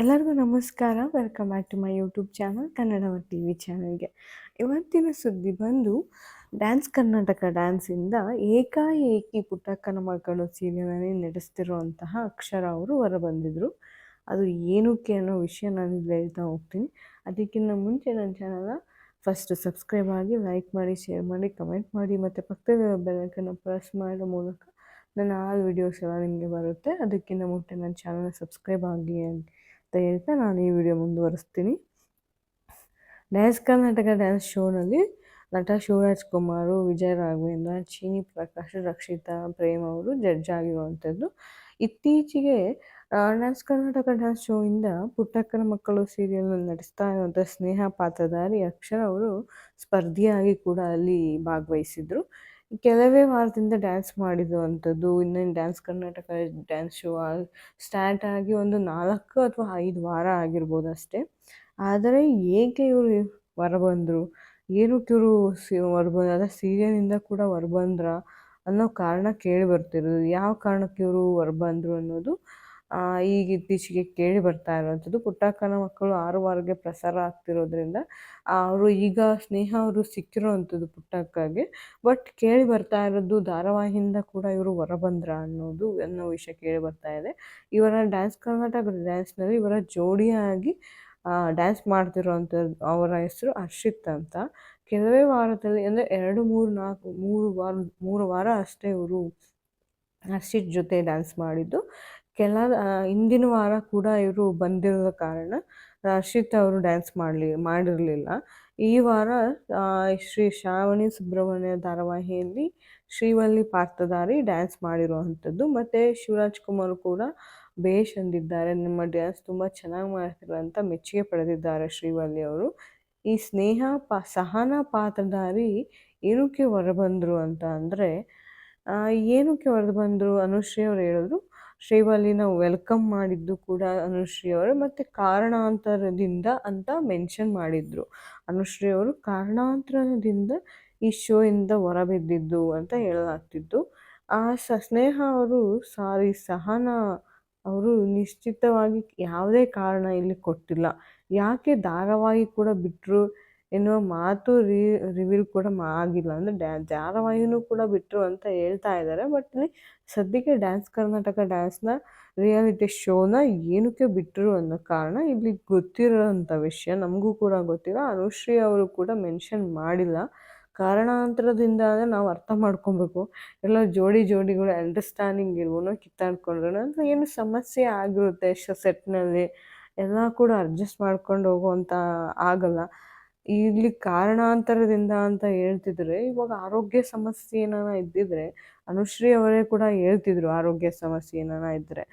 ಎಲ್ಲರಿಗೂ ನಮಸ್ಕಾರ. Welcome back to my YouTube channel ಕನ್ನಡವ T V ಚಾನಲ್ಗೆ ಇವತ್ತಿನ ಸುದ್ದಿ ಬಂದು ಡ್ಯಾನ್ಸ್ ಕರ್ನಾಟಕ ಡ್ಯಾನ್ಸಿಂದ ಏಕಾಏಕಿ ಪುಟ್ಟಕ್ಕನ ಮಕ್ಕಳು ಸೀರಿಯಲಲ್ಲಿ ನಡೆಸ್ತಿರುವಂತಹ ಅಕ್ಷರ ಅವರು ಹೊರಬಂದಿದ್ರು. ಅದು ಏನಕ್ಕೆ ಅನ್ನೋ ವಿಷಯ ನಾನು ಹೇಳ್ತಾ ಹೋಗ್ತೀನಿ. ಅದಕ್ಕಿಂತ ಮುಂಚೆ ನನ್ನ ಚಾನಲ್ನ ಫಸ್ಟ್ ಸಬ್ಸ್ಕ್ರೈಬ್ ಆಗಿ ಲೈಕ್ ಮಾಡಿ ಶೇರ್ ಮಾಡಿ ಕಮೆಂಟ್ ಮಾಡಿ, ಮತ್ತು ಪಕ್ಕದ ಬೆಲ್ಲೈಕನ್ನು ಪ್ರೆಸ್ ಮಾಡೋ ಮೂಲಕ ನನ್ನ ಆಲ್ ವಿಡಿಯೋಸ್ ಎಲ್ಲ ನಿಮಗೆ ಬರುತ್ತೆ. ಅದಕ್ಕಿಂತ ಮುಂಚೆ ನನ್ನ ಚಾನಲ್ನ ಸಬ್ಸ್ಕ್ರೈಬ್ ಆಗಿ ಅಂತ ಹೇಳ್ತಾ ನಾನು ಈ ವಿಡಿಯೋ ಮುಂದುವರಿಸ್ತೀನಿ. ಡ್ಯಾನ್ಸ್ ಕರ್ನಾಟಕ ಡ್ಯಾನ್ಸ್ ಶೋನಲ್ಲಿ ನಟ ಶಿವರಾಜ್ ಕುಮಾರು, ವಿಜಯ ರಾಘವೇಂದ್ರ, ಚೀನಿ ಪ್ರಕಾಶ್, ರಕ್ಷಿತಾ, ಪ್ರೇಮ್ ಅವರು ಜಡ್ಜ್ ಆಗಿರುವಂಥದ್ದು. ಇತ್ತೀಚೆಗೆ ಡ್ಯಾನ್ಸ್ ಕರ್ನಾಟಕ ಡ್ಯಾನ್ಸ್ ಶೋಯಿಂದ ಪುಟ್ಟಕ್ಕನ ಮಕ್ಕಳು ಸೀರಿಯಲ್ ನಡೆಸ್ತಾ ಇರುವಂಥ ಸ್ನೇಹ ಪಾತ್ರಧಾರಿ ಅಕ್ಷರ ಅವರು ಸ್ಪರ್ಧಿಯಾಗಿ ಕೂಡ ಅಲ್ಲಿ ಭಾಗವಹಿಸಿದ್ರು. ಕೆಲವೇ ವಾರದಿಂದ ಡ್ಯಾನ್ಸ್ ಮಾಡಿರುವಂಥದ್ದು ಇನ್ನೇನು dance Karnataka dance show start ಆಗಿ ಒಂದು ನಾಲ್ಕು ಅಥವಾ ಐದು ವಾರ ಆಗಿರ್ಬೋದು ಅಷ್ಟೇ. ಆದರೆ ಏಕೆ ಇವರು ಹೊರಬಂದರು? ಏನಕ್ಕೆ ಇವರು ಸಿ ಹೊರಬಂದ್ರು ಅದೇ ಸೀರಿಯಲಿಂದ ಕೂಡ ಹೊರಬಂದ್ರ ಅನ್ನೋ ಕಾರಣ ಕೇಳಿ ಬರ್ತಿರೋದು. ಯಾವ ಕಾರಣಕ್ಕೆ ಇವರು ಹೊರಬಂದರು ಅನ್ನೋದು ಈಗ ಇತ್ತೀಚೆಗೆ ಕೇಳಿ ಬರ್ತಾ ಇರುವಂಥದ್ದು ಪುಟ್ಟಕ್ಕನ ಮಕ್ಕಳು ಆರು ವಾರಕ್ಕೆ ಪ್ರಸಾರ ಆಗ್ತಿರೋದ್ರಿಂದ ಅವರು ಈಗ ಸ್ನೇಹ ಅವರು ಸಿಕ್ಕಿರೋವಂಥದ್ದು ಪುಟ್ಟಕ್ಕಗೆ ಬಟ್ ಕೇಳಿ ಬರ್ತಾ ಇರೋದು ಧಾರಾವಾಹಿಯಿಂದ ಕೂಡ ಇವರು ಹೊರಬಂದ್ರ ಅನ್ನೋದು ಅನ್ನೋ ವಿಷಯ ಕೇಳಿ ಬರ್ತಾ ಇದೆ. ಇವರ ಡ್ಯಾನ್ಸ್ ಕರ್ನಾಟಕ ಡ್ಯಾನ್ಸ್ನಲ್ಲಿ ಇವರ ಜೋಡಿಯಾಗಿ ಡ್ಯಾನ್ಸ್ ಮಾಡ್ತಿರೋವಂಥದ್ದು ಅವರ ಹೆಸರು ಹರ್ಷಿತ್ ಅಂತ. ಕೆಲವೇ ವಾರದಲ್ಲಿ ಅಂದರೆ ಎರಡು, ಮೂರು, ನಾಲ್ಕು, ಮೂರು ವಾರ ಮೂರು ವಾರ ಅಷ್ಟೇ ಇವರು ಹರ್ಷಿತ್ ಜೊತೆ ಡ್ಯಾನ್ಸ್ ಮಾಡಿದ್ದು. ಕೆಲ ಹಿಂದಿನ ವಾರ ಕೂಡ ಇವರು ಬಂದಿರೋ ಕಾರಣ ರಾಶಿತ್ ಅವರು ಡ್ಯಾನ್ಸ್ ಮಾಡಲಿ, ಮಾಡಿರಲಿಲ್ಲ. ಈ ವಾರ ಶ್ರೀ ಶ್ರಾವಣಿ ಸುಬ್ರಹ್ಮಣ್ಯ ಧಾರಾವಾಹಿಯಲ್ಲಿ ಶ್ರೀವಲ್ಲಿ ಪಾತ್ರಧಾರಿ ಡ್ಯಾನ್ಸ್ ಮಾಡಿರುವಂಥದ್ದು. ಮತ್ತು ಶಿವರಾಜ್ ಕುಮಾರ್ ಕೂಡ ಬೇಷ್ ಅಂದಿದ್ದಾರೆ. ನಿಮ್ಮ ಡ್ಯಾನ್ಸ್ ತುಂಬ ಚೆನ್ನಾಗಿ ಮಾಡ್ತೀರ ಅಂತ ಮೆಚ್ಚುಗೆ ಪಡೆದಿದ್ದಾರೆ ಶ್ರೀವಲ್ಲಿ ಅವರು. ಈ ಸ್ನೇಹ ಪಾ, ಸಹನ ಪಾತ್ರಧಾರಿ ಏನಕ್ಕೆ ಹೊರಬಂದರು ಅಂತ ಅಂದರೆ ಏನಕ್ಕೆ ಹೊರದು ಬಂದರು ಅನುಶ್ರೀ ಅವರು ಹೇಳಿದ್ರು ಶ್ರೀವಲ್ಲಿನ ವೆಲ್ಕಮ್ ಮಾಡಿದ್ದು ಕೂಡ ಅನುಶ್ರೀ ಅವರು ಮತ್ತು ಕಾರಣಾಂತರದಿಂದ ಅಂತ ಮೆನ್ಷನ್ ಮಾಡಿದರು. ಅನುಶ್ರೀ ಅವರು ಕಾರಣಾಂತರದಿಂದ ಈ ಶೋ ಇಂದ ಹೊರಬಿದ್ದಿದ್ದು ಅಂತ ಹೇಳಲಾಗ್ತಿತ್ತು. ಆ ಸ, ಸ್ನೇಹ ಅವರು, ಸಾರಿ, ಸಹನ ಅವರು ನಿಶ್ಚಿತವಾಗಿ ಯಾವುದೇ ಕಾರಣ ಇಲ್ಲಿ ಕೊಟ್ಟಿಲ್ಲ. ಯಾಕೆ ಧಾರಾವಾಹಿ ಕೂಡ ಬಿಟ್ಟರು ಎನ್ನುವ ಮಾತು ರಿವೀಲ್ ಕೂಡ ಆಗಿಲ್ಲ. ಅಂದರೆ ಡ್ಯಾ ಧಾರಾವಾಹಿನೂ ಕೂಡ ಬಿಟ್ಟರು ಅಂತ ಹೇಳ್ತಾ ಇದ್ದಾರೆ ಬಟ್ ಇಲ್ಲಿ ಸದ್ಯಕ್ಕೆ ಡ್ಯಾನ್ಸ್ ಕರ್ನಾಟಕ ಡ್ಯಾನ್ಸ್ನ ರಿಯಾಲಿಟಿ ಶೋನ ಏನಕ್ಕೆ ಬಿಟ್ಟರು ಅನ್ನೋ ಕಾರಣ ಇಲ್ಲಿ ಗೊತ್ತಿರೋಂಥ ವಿಷಯ ನಮಗೂ ಕೂಡ ಗೊತ್ತಿಲ್ಲ. ಅನುಶ್ರೀ ಅವರು ಕೂಡ ಮೆನ್ಷನ್ ಮಾಡಿಲ್ಲ. ಕಾರಣಾಂತರದಿಂದ ಅಂದರೆ ನಾವು ಅರ್ಥ ಮಾಡ್ಕೊಬೇಕು. ಎಲ್ಲ ಜೋಡಿ ಜೋಡಿಗಳು ಅಂಡರ್ಸ್ಟ್ಯಾಂಡಿಂಗ್ ಇರ್ಬೋದು, ಕಿತ್ತಾಡ್ಕೊಂಡ್ರು ಅಂದರೆ ಏನು ಸಮಸ್ಯೆ ಆಗಿರುತ್ತೆ ಸೆಟ್ನಲ್ಲಿ ಎಲ್ಲ ಕೂಡ ಅಡ್ಜಸ್ಟ್ ಮಾಡ್ಕೊಂಡು ಹೋಗುವಂಥ ಆಗಲ್ಲ. ಇಲ್ಲಿ ಕಾರಣಾಂತರದಿಂದ ಅಂತ ಹೇಳ್ತಿದ್ರೆ, ಇವಾಗ ಆರೋಗ್ಯ ಸಮಸ್ಯೆ ಏನಾನ ಇದ್ದಿದ್ರೆ, ಅನುಶ್ರೀ ಅವರೇ ಕೂಡ ಹೇಳ್ತಿದ್ರು ಆರೋಗ್ಯ ಸಮಸ್ಯೆ ಏನಾನ ಇದ್ದರೆ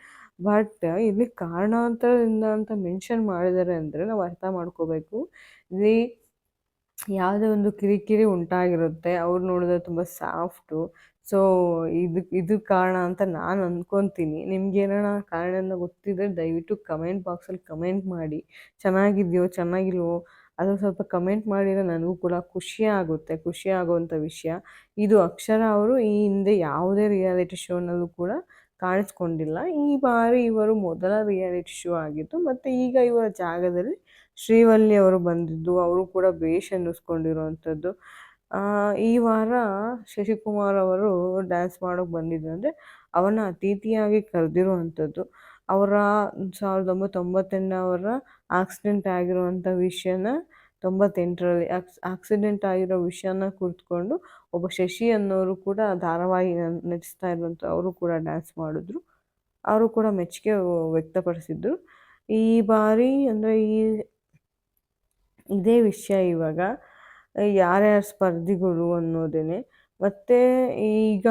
ಬಟ್ ಇಲ್ಲಿ ಕಾರಣಾಂತರದಿಂದ ಅಂತ ಮೆನ್ಷನ್ ಮಾಡಿದ್ದಾರೆ ಅಂದರೆ ನಾವು ಅರ್ಥ ಮಾಡ್ಕೋಬೇಕು. ಇಲ್ಲಿ ಯಾವುದೇ ಒಂದು ಕಿರಿಕಿರಿ ಉಂಟಾಗಿರುತ್ತೆ, ಅವ್ರು ನೋಡಿದ್ರೆ ತುಂಬ ಸಾಫ್ಟು. ಸೊ ಇದು ಇದು ಕಾರಣ ಅಂತ ನಾನು ಅಂದ್ಕೊತೀನಿ ನಿಮ್ಗೆ ಏನಾರ ಕಾರಣನ ಗೊತ್ತಿದ್ರೆ ದಯವಿಟ್ಟು ಕಮೆಂಟ್ ಬಾಕ್ಸಲ್ಲಿ ಕಮೆಂಟ್ ಮಾಡಿ. ಚೆನ್ನಾಗಿದೆಯೋ, ಚೆನ್ನಾಗಿಲ್ವೋ ಅದು ಸ್ವಲ್ಪ ಕಮೆಂಟ್ ಮಾಡಿದರೆ ನನಗೂ ಕೂಡ ಖುಷಿ ಆಗುತ್ತೆ, ಖುಷಿ ಆಗುವಂಥ ವಿಷಯ. ಇದು ಅಕ್ಷರ ಅವರು ಈ ಹಿಂದೆ ಯಾವುದೇ ರಿಯಾಲಿಟಿ ಶೋನಲ್ಲೂ ಕೂಡ ಕಾಣಿಸ್ಕೊಂಡಿಲ್ಲ. ಈ ಬಾರಿ ಇವರು ಮೊದಲ ರಿಯಾಲಿಟಿ ಶೋ ಆಗಿತ್ತು ಮತ್ತು ಈಗ ಇವರ ಜಾಗದಲ್ಲಿ ಶ್ರೀವಲ್ಲಿ ಅವರು ಬಂದಿದ್ದು, ಅವರು ಕೂಡ ಬೇಷ್ ಅನ್ನಿಸ್ಕೊಂಡಿರುವಂಥದ್ದು ಈ ವಾರ ಶಶಿಕುಮಾರ್ ಅವರು ಡ್ಯಾನ್ಸ್ ಮಾಡೋಕ್ಕೆ ಬಂದಿದ್ದು ಅಂದರೆ ಅವನ ಅತಿಥಿಯಾಗಿ ಕರೆದಿರುವಂಥದ್ದು ಅವರ ಸಾವಿರದ ಒಂಬೈನೂರ ತೊಂಬತ್ತೆಂಟವರ ಆಕ್ಸಿಡೆಂಟ್ ಆಗಿರುವಂಥ ವಿಷಯನ ತೊಂಬತ್ತೆಂಟರಲ್ಲಿ ಆಕ್ಸ್ ಆಕ್ಸಿಡೆಂಟ್ ಆಗಿರೋ ವಿಷಯನ ಕುರಿತುಕೊಂಡು ಒಬ್ಬ ಶಶಿ ಅನ್ನೋರು ಕೂಡ ಧಾರಾವಾಹಿ ನಟಿಸ್ತಾ ಇರುವಂಥ ಅವರು ಕೂಡ ಡ್ಯಾನ್ಸ್ ಮಾಡಿದ್ರು. ಅವರು ಕೂಡ ಮೆಚ್ಚುಗೆ ವ್ಯಕ್ತಪಡಿಸಿದ್ರು. ಈ ಬಾರಿ ಅಂದರೆ ಈ ಇದೇ ವಿಷಯ ಇವಾಗ ಯಾರ್ಯಾರು ಸ್ಪರ್ಧಿಗಳು ಅನ್ನೋದೇ ಮತ್ತು ಈಗ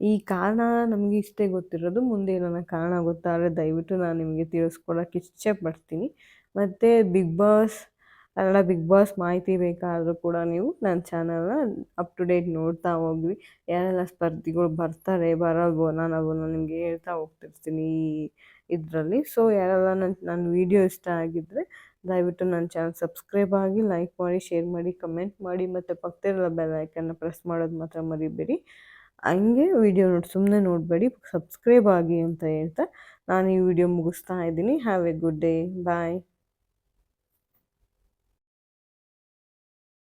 ಈ ಕಾರಣ ನಮಗೆ ಇಷ್ಟೇ ಗೊತ್ತಿರೋದು, ಮುಂದೆ ಏನಾರ ಕಾರಣ ಗೊತ್ತಾದರೆ ದಯವಿಟ್ಟು ನಾನು ನಿಮಗೆ ತಿಳಿಸ್ಕೊಡೋಕೆ ಇಚ್ಛೆ ಪಡ್ತೀನಿ ಮತ್ತು Bigg Boss Kannada Bigg Boss ಮಾಹಿತಿ ಬೇಕಾದರೂ ಕೂಡ ನೀವು ನನ್ನ ಚಾನಲ್ನ ಅಪ್ ಟು ಡೇಟ್ ನೋಡ್ತಾ ಹೋಗ್ವಿ ಯಾರೆಲ್ಲ ಸ್ಪರ್ಧಿಗಳು ಬರ್ತಾರೆ, ಬರಲ್ವೋ ನಾನು ಅದನ್ನು ನಿಮಗೆ ಹೇಳ್ತಾ ಹೋಗ್ತಿರ್ತೀನಿ ಈ ಇದರಲ್ಲಿ. ಸೊ ಯಾರೆಲ್ಲ ನನ್ನ ನನ್ನ ವೀಡಿಯೋ ಇಷ್ಟ ಆಗಿದ್ದರೆ ದಯವಿಟ್ಟು ನನ್ನ ಚಾನಲ್ ಸಬ್ಸ್ಕ್ರೈಬ್ ಆಗಿ ಲೈಕ್ ಮಾಡಿ ಶೇರ್ ಮಾಡಿ ಕಮೆಂಟ್ ಮಾಡಿ, ಮತ್ತು ಪಕ್ಕದಲ್ಲಿರೋ ಬೆಲ್ ಐಕನ್ನ ಪ್ರೆಸ್ ಮಾಡೋದು ಮಾತ್ರ ಮರಿಬೇಡಿ. ಹಂಗೆ ವಿಡಿಯೋ ನೋಡಿ ಸುಮ್ಮನೆ ನೋಡಬೇಡಿ ಸಬ್ಸ್ಕ್ರೈಬ್ ಆಗಿ ಅಂತ ಹೇಳ್ತಾ ನಾನು ಈ ವಿಡಿಯೋ ಮುಗಿಸ್ತಾ ಇದ್ದೀನಿ. Have a good day bye